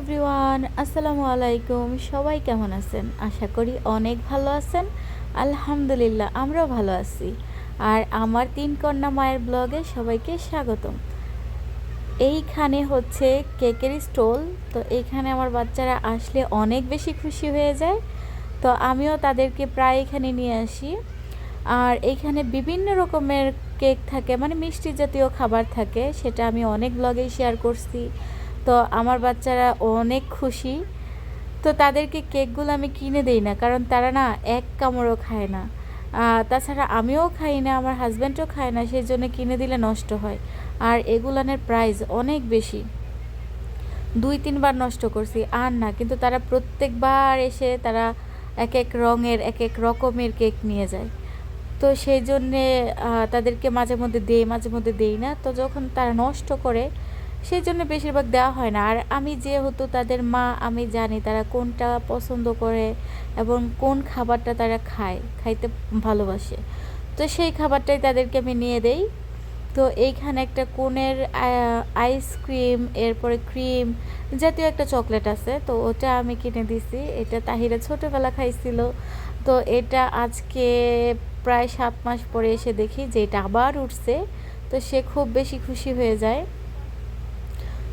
Everyone, আসসালামু আলাইকুম। সবাই কেমন আছেন? আশা করি অনেক ভালো আছেন। আলহামদুলিল্লাহ, আমরাও ভালো আছি। আর আমার তিন কন্যা মায়ের ব্লগে সবাইকে স্বাগতম। এইখানে হচ্ছে কেকের স্টল। তো এইখানে আমার বাচ্চারা আসলে অনেক বেশি খুশি হয়ে যায়। তো আমিও তাদেরকে প্রায় এখানে নিয়ে আসি। আর এইখানে বিভিন্ন রকমের কেক থাকে মানে মিষ্টি জাতীয় খাবার থাকে, সেটা আমি অনেক ব্লগেই শেয়ার করছি। তো আমার বাচ্চারা অনেক খুশি। তো তাদেরকে কেকগুলো আমি কিনে দেই না, কারণ তারা না এক কামড়ও খায় না। তাছাড়া আমিও খাই না, আমার হাজব্যান্ডও খায় না সেই জন্য কিনে দিলে নষ্ট হয়। আর এগুলানের প্রাইস অনেক বেশি। দুই, তিনবার নষ্ট করছি, আর না, কিন্তু তারা প্রত্যেকবার এসে তারা এক এক রঙের, এক এক রকমের কেক নিয়ে যায়। তো সেই জন্যে তাদেরকে মাঝে মধ্যে দেই, মাঝে মধ্যে দেই না। তো যখন তারা নষ্ট করে সেই জন্য বেশিরভাগ দেওয়া হয় না। আর আমি যেহেতু তাদের মা, আমি জানি তারা কোনটা পছন্দ করে এবং কোন খাবারটা তারা খায়, খাইতে ভালোবাসে। তো সেই খাবারটাই তাদেরকে আমি নিয়ে দেই। তো এইখানে একটা কোনের আইসক্রিম এরপরে ক্রিম জাতীয় একটা চকলেট আছে। তো ওটা আমি কিনে দিছি। এটা তাহিরা ছোটোবেলা খাইছিল। তো এটা আজকে প্রায় সাত মাস পরে এসে দেখি যে এটা আবার উঠছে। তো সে খুব বেশি খুশি হয়ে যায়।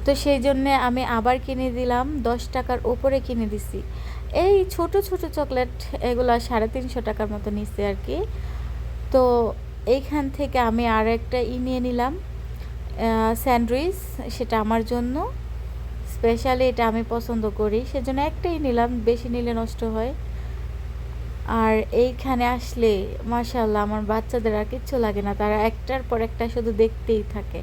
তো সেই জন্যে আমি আবার কিনে দিলাম, দশ টাকার ওপরে কিনে দিছি। এই ছোট ছোট চকলেট এগুলো সাড়ে তিনশো টাকার মতো নিচ্ছে আর কি। তো এইখান থেকে আমি আর একটা ই নিয়ে নিলাম স্যান্ডউইচ, সেটা আমার জন্য। স্পেশালি এটা আমি পছন্দ করি, সেজন্য একটাই নিলাম, বেশি নিলে নষ্ট হয়। আর এইখানে আসলে মাশাল্লাহ আমার বাচ্চাদের আর কিচ্ছু লাগে না, তারা একটার পর একটা শুধু দেখতেই থাকে।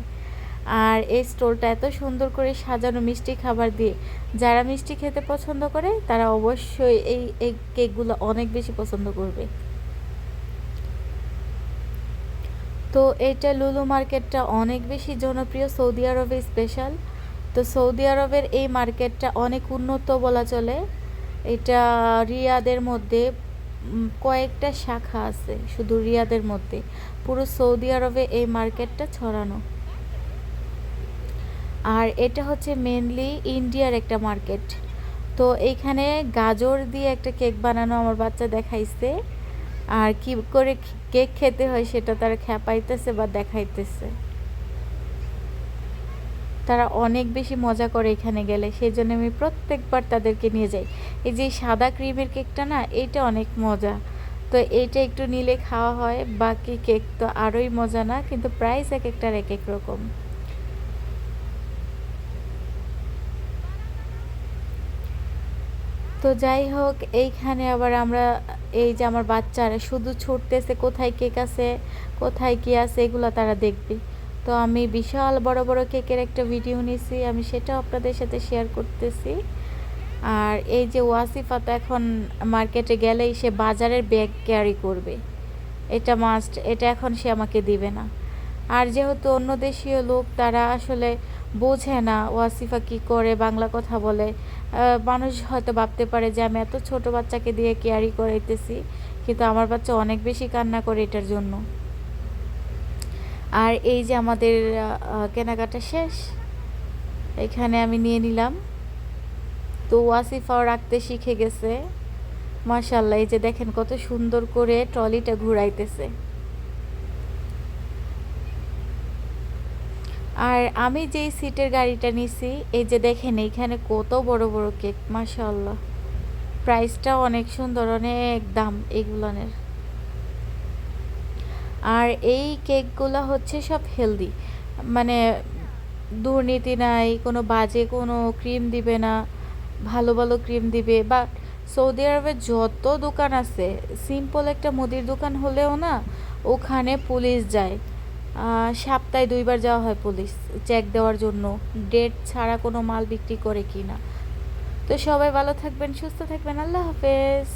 আর এই স্টোরটা এত সুন্দর করে সাজানো মিষ্টি খাবার দিয়ে যারা মিষ্টি খেতে পছন্দ করে, তারা অবশ্যই এই এই কেকগুলো অনেক বেশি পছন্দ করবে। তো এটা লুলু মার্কেটটা অনেক বেশি জনপ্রিয়, সৌদি আরবে স্পেশাল। তো সৌদি আরবের এই মার্কেটটা অনেক উন্নত বলা চলে। এটা রিয়াদের মধ্যে কয়েকটা শাখা আছে, শুধু রিয়াদের মধ্যে। পুরো সৌদি আরবে এই মার্কেটটা ছড়ানো। আর এটা হচ্ছে মেনলি ইন্ডিয়ার একটা মার্কেট তো এইখানে গাজর দিয়ে একটা কেক বানানো আমার বাচ্চা দেখাইছে। আর কি করে কেক খেতে হয় সেটা তারা খেপাইতেছে বা দেখাইতেছে। তারা অনেক বেশি মজা করে এখানে গেলে সেই জন্য আমি প্রত্যেকবার তাদেরকে নিয়ে যাই। এই যে সাদা ক্রিমের কেকটা না এটা অনেক মজা। তো এইটা একটু নিলে খাওয়া হয়, বাকি কেক তো আরোই মজা না, কিন্তু প্রাইস এক একটার এক এক রকম। তো যাই হোক, এইখানে আবার আমরা এই যে আমার বাচ্চারা শুধু ছুটতেছে, কোথায় কেক আছে, কোথায় কী আছে, এগুলো তারা দেখবে। তো আমি বিশাল বড় বড় কেকের একটা ভিডিও নিয়েছি আমি সেটাও আপনাদের সাথে শেয়ার করতেছি। আর এই যে ওয়াসিফা তো এখন মার্কেটে গেলেই সে বাজারের ব্যাগ ক্যারি করবে। এটা মাস্ট এটা এখন সে আমাকে দিবে না। আর যেহেতু অন্য দেশীয় লোক, তারা আসলে বোঝে না ওয়াসিফা কি করে বাংলা কথা বলে। মানুষ হয়তো ভাবতে পারে যে আমি এত ছোট বাচ্চাকে দিয়ে কেয়ারি করাইতেছি, কিন্তু আমার বাচ্চা অনেক বেশি কান্না করে এটার জন্য। আর এই যে আমাদের কেনাকাটা শেষ, এখানে আমি নিয়ে নিলাম। তো ওয়াসিফাও রাখতে শিখে গেছে। মাশাল্লাহ এই যে দেখেন কত সুন্দর করে ট্রলিটা ঘুরাইতেছে। আর আমি যেই সিটের গাড়িটা নিছি, এই যে দেখেন এইখানে কত বড় বড় কেক মাশাল্লাহ প্রাইসটা অনেক সুন্দর, অনেক দাম এইগুলানের আর এই কেকগুলো হচ্ছে সব হেলদি। মানে দুর্নীতি নাই, কোনো বাজে কোনো ক্রিম দিবে না, ভালো ভালো ক্রিম দিবে। বা সৌদি আরবে যত দোকান আছে, সিম্পল একটা মুদির দোকান হলেও না, ওখানে পুলিশ যায়। সপ্তাহে দুইবার যাওয়া হয় পুলিশ চেক দেওয়ার জন্য। ডেট ছাড়া কোনো মাল বিক্রি করে কি না তো সবাই ভালো থাকবেন, সুস্থ থাকবেন। আল্লাহ হাফেজ।